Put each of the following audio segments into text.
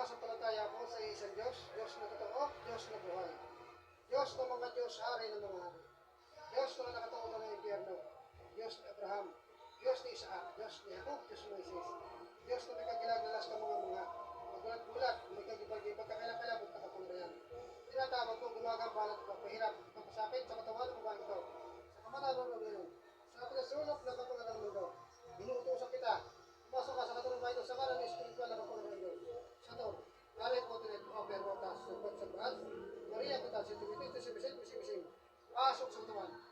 Sumasampalataya ako sa isang Diyos, Diyos na totoo, Diyos na buhay. Diyos ng mga Diyos, hari ng mga hari. Diyos na nakataon ng impyerno. Diyos ni Abraham. Diyos ni Isaac. Diyos ni Jacob. Diyos ni Moises. Diyos na may kagilag-galas ng mga mga. Magulat-gulat, may kagibag-ibag kakailang-kailang at nakapangyarihan. Tinatawag ko gumagambalan at pagpahirap, pagpasakit sa katawan ng mga ito. Sa kamanaron ng ngayon. Sa pinasulok na kapangalanan ng mundo. Inuutosan kita. Pumasok ka sa katulong ito sa kanan ng espiritual na kapangalanan ng Diyos. To, Narin po tinet over rotas, subat sa brad. Maria kita, si Timothy, si Bisin, si Bisin. Pasok sa tuwan.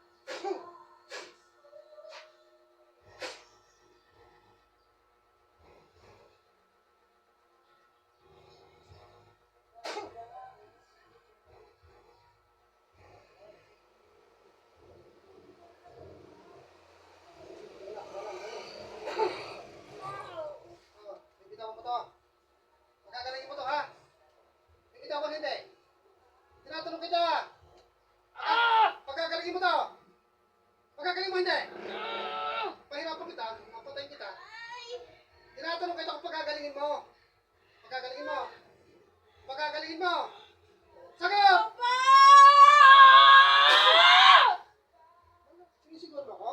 Tinatanong kita kung pagkagalingin mo. Pagkagalingin mo. Pagkagalingin mo. Sagot! Sinisigawan mo ako?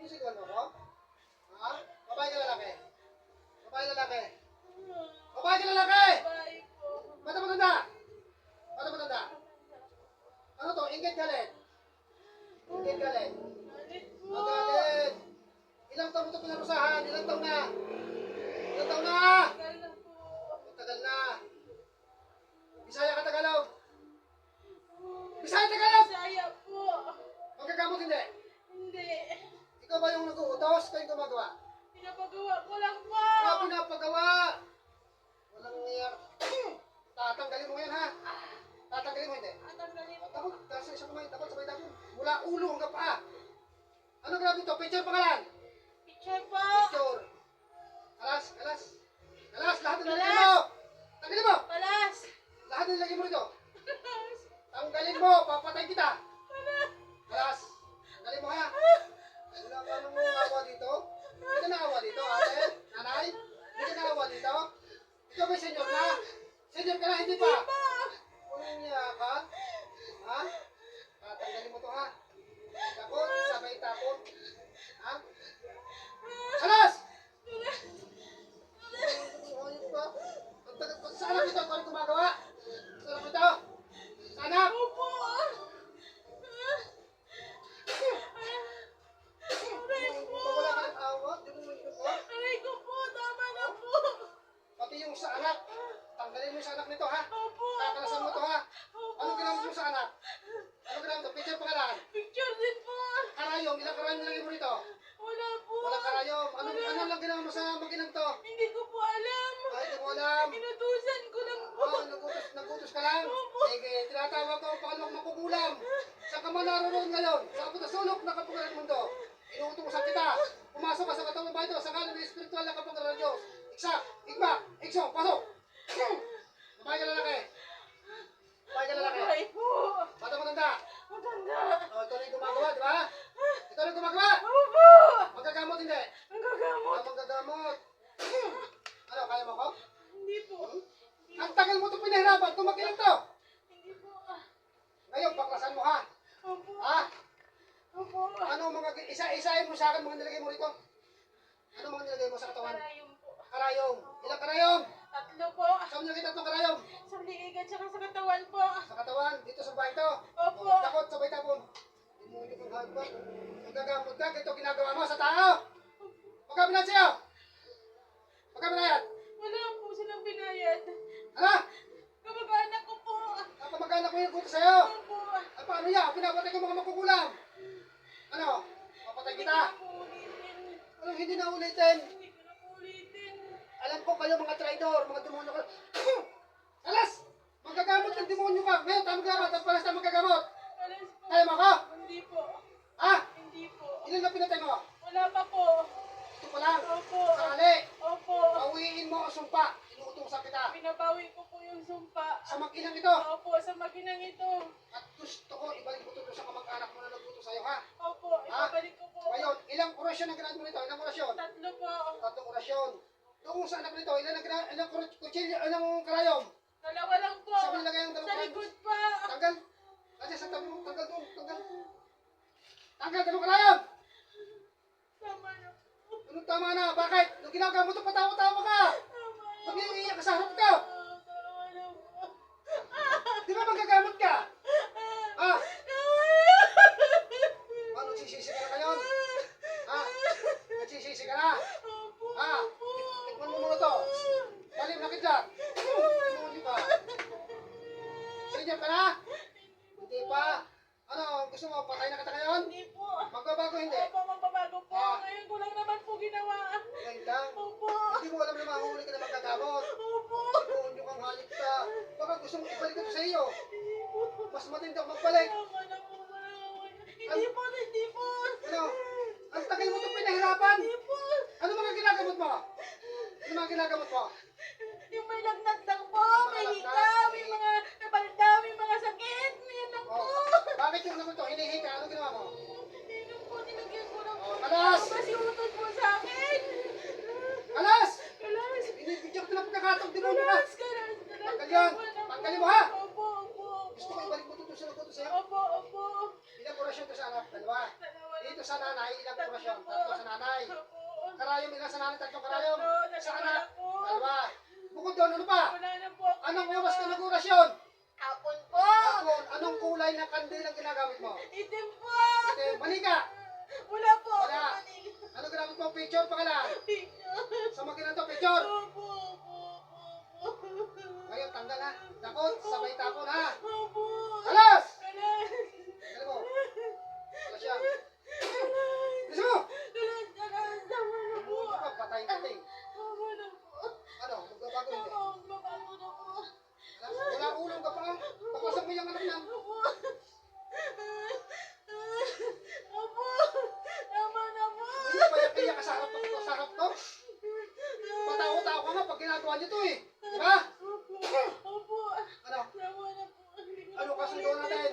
Sinisigawan mo ako? Ha? Babae ka lalaki? Babae lalaki? Babae ka lalaki! Mata matanda! Mata matanda! Ano to? Inggit galit? Inggit galit? Magalit! Ilang taon mo ito pinarusahan? Ilang taon na? Na? Tagal na anak. Tanggalin mo yung sa anak nito ha. Opo. Kakalasan mo to ha. Opo. Anong ginamit mo sa anak? Anong ginamit mo? Picture pangalan. Picture din po. Karayom. Ilang karayom nilagay mo rito? Wala po. Walang karayom. Anong, ano lang ginawa mo sa maginang to? Hindi ko po alam. Ay, di mo alam. Inutusan ko lang po. Oh, nagutos, nagutos ka lang. Sige, tinatawag ko ang pangalawang makukulam. Sa ka man naroon ngayon, sa putasulok na kapangalan ng mundo. Inuutosan kita. Pumasok ka sa katawan ng bahay ito, sa kanan ng espiritual na kapangalan ng Diyos. Iksa, igba, ikso, pasok. Babae ka lalaki. Babae ka lalaki. Matanda. Matanda. Oh, ito rin gumagawa, di ba? Ito rin gumagawa. Opo. Magagamot hindi. Ang gagamot. Ah, magagamot. Ano, kaya mo ko? Hindi po. Ang tagal mo ito pinahirapan, tumakilan to. Hindi po. Ngayon, baklasan mo ha. Opo. Ha? Opo. Ano ang mga isa-isahin mo sa akin mga nilagay mo rito. Ano mga nilagay mo sa katawan? Karayom po. Karayom. Ilang karayom? Tatlo po. Saan mo nilagay tatlong karayom? Sa liigan tsaka sa katawan po. Sa katawan, dito sa bahay to. Opo. Takot, sabay tapon. Hindi mo ito kung hayop ba? Magagamot ka, ganito ginagawa mo sa tao. Magkano na sa'yo? Magkano na yan? Wala po silang binayad. Ano? Kamag-anak ko po. Kapamagana ko yung buto sa'yo. Opo. Ay, paano yan? Pinapatay ko mga makukulam. Ano? Papatay Hindi ko kita. na po ulitin. Anong hindi na ulitin? Hindi ko na po ulitin. Alam ko kayo mga traidor, mga demonyo ka. Alas! Magagamot ng demonyo ka. Ngayon, tayo magagamot. Ang palas tayo magagamot. Alas po. Kaya mo ako? Hindi po. Ha? Hindi po. Ilan na pinatay mo? Wala pa po. Ito pa lang. Opo. Sakali. Opo. Bawiin mo ang sumpa. Inuutosan kita. Pinabawi ko po yung sumpa. Sa mag-inang ito. Opo, sa maginang ito. At gusto ko ibalik mo ito sa kamag-anak mo na nagluto sa'yo, ha? Opo, ibabalik ko po. Ngayon, ilang orasyon ang ginagawa mo nito? Ilang orasyon? Tatlo po. Tatlong orasyon. Doon sa anak nito, ilan ang gina- ilang kutsilyo, ilang karayom? Dalawa lang po. Saan mo nilagay ang dalawang Sa likod pa. Tanggal. Kasi sa tabi mo, tanggal doon, tanggal. Tanggal, dalawang karayom. Tama na po. Anong tama na? Bakit? Nung ginagawa mo ito, patawa-tawa ka. Tama na. Pag iiyak ka sa harap ko. Tama na po. Di ba magagamot ka? Ha? Tama na. Ano, nagsisisi ka na ngayon? Ha? Nagsisisi ka na? Ginagawa niyo to eh. Di ba? Opo. Opo. Ano? Tama na po. Ano kasundo natin?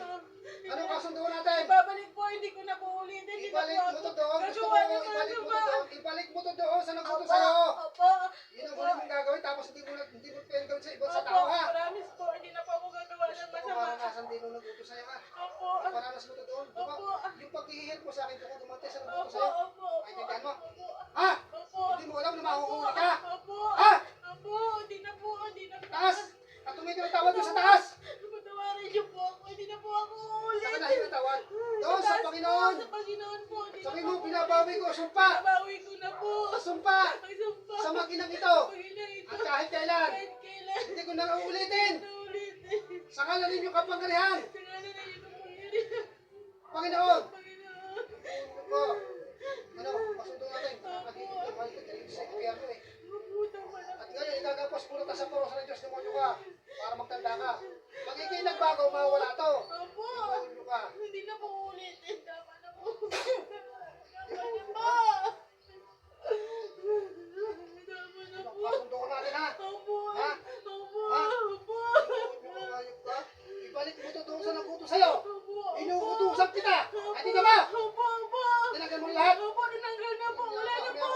Ano kasundo natin? Ibabalik po, hindi ko na po ulitin. Ibalik mo to doon. Gusto gagawa ng ibalik mo to masama. doon. Ibalik mo to doon sa nagluto Opo, sa'yo. opo. Yun ang mong gagawin tapos hindi mo na hindi mo pwede gawin sa iba sa Opo, tao ha. promise po, hindi na po ako gagawa ng Gusto ko masama. maranasan din nung nagluto sa'yo ha. Opo, Paranas mo to doon. Diba? Opo. Yung paghihihir mo sa akin kung dumante sa nagluto opo, sa'yo. opo, Ay, opo. tandaan mo. Opo, Ha? opo. Hindi mo alam na mahuhuli ka. Opo, Ha? Opo, hindi na po, hindi na po. Taas! At tumigil ang tawad doon sa taas! Patawarin niyo po ako, hindi na po ako ulit. Saan ka ang tawad? Doon sa taas Panginoon! Po, sa Panginoon po. hindi Sabi na mo, po- binabawi ko, sumpa! Nabawi ko na po. Sumpa! Ang sumpa. Sa makinang ito! Panginoon ito. At kahit kailan, Kahit kailan. hindi ko na uulitin! Na ulitin. Sa ngalan ninyo kapangyarihan! Sa ngalan ng iyong Panginoon. Panginoon! Panginoon. Opo. Ano, pasundo natin. Pagiging balik ka sa impyerno eh. Mabuta mo na. At ngayon, igagapos puro ka sa porosa ng Diyos, demonyo ka. Para magtanda ka. Magiging nagbago, mawala to. Opo. Demonyo ka. Hindi na po ulitin. Tama na po. Tama na po. Tama na po. Pasundo natin ha. Opo. Ha? Opo. Ha? Opo. Demonyo ka, hayop ka. Ibalik mo to doon sa naguto sa'yo. Opo. Inuutusan kita. Ay, di ka ba? Opo. Opo. Tinanggal mo lahat. Opo. Tinanggal na po. Wala na po.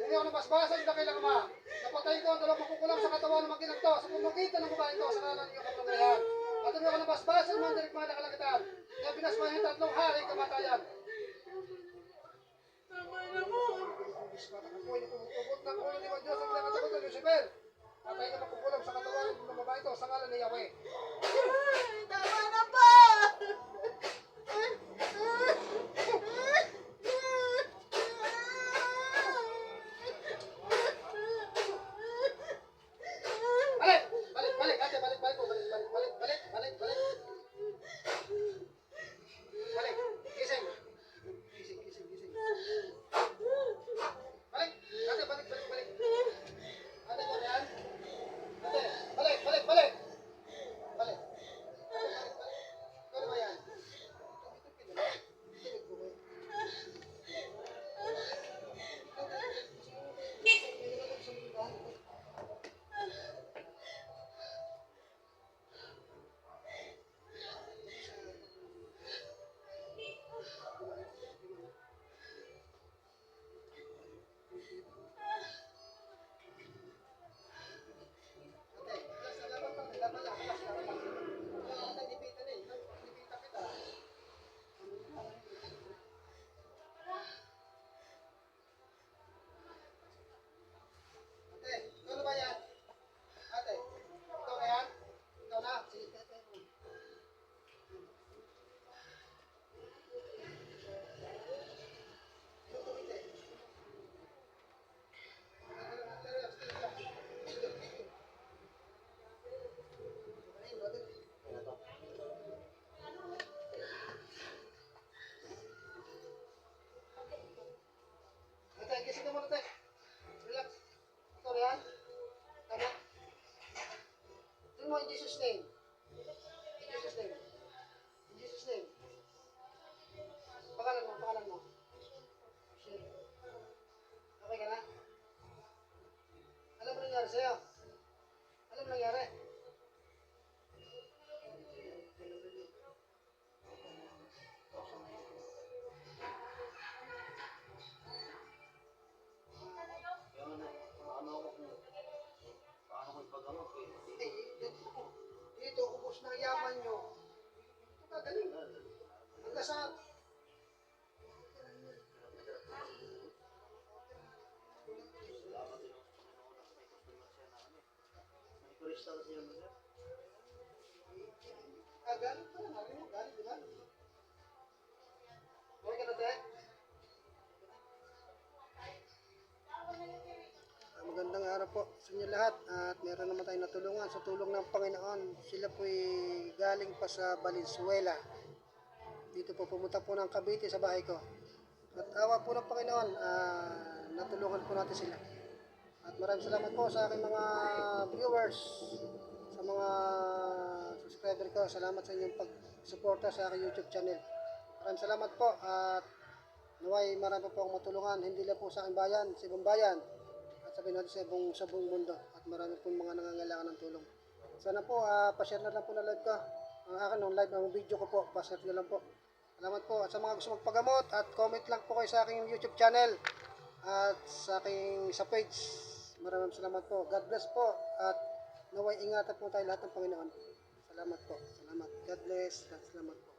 Hindi ako nabasbasan, hindi kailangan ma. Napatay ko ang dalawang makukulam sa katawan ng maginang to. Sa pumugitan ng babae to, sa kanan niyo kapangyarihan. At hindi ako nabasbasan, man direk mga nakalagitan. Na binasbahan yung tatlong hari kamatayan. naman ako. Tumutugot na ko ni Diyos ang nakatagot ng Lucifer. Patay na makukulam sa katawan ng babae ito sa ngalan ni Yahweh. May turista na siya mga. Ah, galing pa lang. Galing mo, ka na? Ah, Magandang araw po sa inyo lahat at meron naman tayong natulungan sa tulong ng Panginoon. Sila po'y galing pa sa Valenzuela. Dito po pumunta po ng Cavite sa bahay ko. At awa po ng Panginoon, ah, natulungan po natin sila. At maraming salamat po sa aking mga viewers, sa mga subscriber ko. Salamat sa inyong pag-suporta sa aking YouTube channel. Maraming salamat po at naway marami po akong matulungan. Hindi lang po sa aking bayan, sa ibang bayan. At sabihin natin sa buong, sa buong mundo. At marami po mga nangangailangan ng tulong. Sana po, ah, pa-share na lang po na live ko. Ang akin, ng live, ang video ko po, pa-share na lang po. Salamat po. At sa mga gusto magpagamot, at comment lang po kayo sa aking YouTube channel at sa aking sa page. Maraming salamat po. God bless po. At naway ingatan po tayo lahat ng Panginoon. Salamat po. Salamat. God bless. At salamat po.